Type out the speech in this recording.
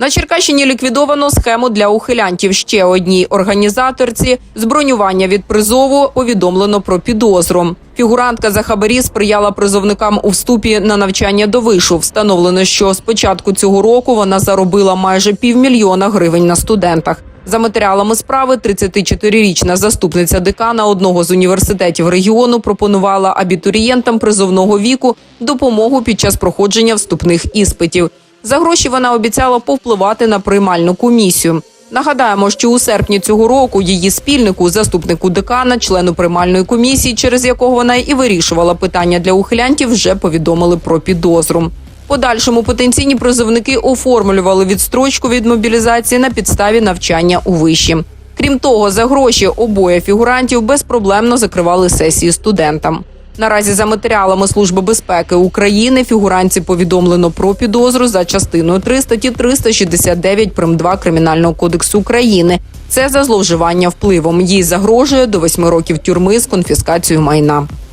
На Черкащині ліквідовано схему для ухилянтів. Ще одній організаторці з бронювання від призову повідомлено про підозру. Фігурантка за хабарі сприяла призовникам у вступі на навчання до вишу. Встановлено, що з початку цього року вона заробила майже півмільйона гривень на студентах. За матеріалами справи 34-річна заступниця декана одного з університетів регіону пропонувала абітурієнтам призовного віку допомогу під час проходження вступних іспитів. За гроші вона обіцяла повпливати на приймальну комісію. Нагадаємо, що у серпні цього року її спільнику, заступнику декана, члену приймальної комісії, через якого вона і вирішувала питання для ухилянтів, вже повідомили про підозру. Подальшому потенційні призовники оформлювали відстрочку від мобілізації на підставі навчання у виші. Крім того, за гроші обоє фігурантів безпроблемно закривали сесії студентам. Наразі за матеріалами Служби безпеки України фігуранці повідомлено про підозру за частиною 3 статті 369 прим. 2 Кримінального кодексу України. Це за зловживання впливом. Їй загрожує до 8 років тюрми з конфіскацією майна.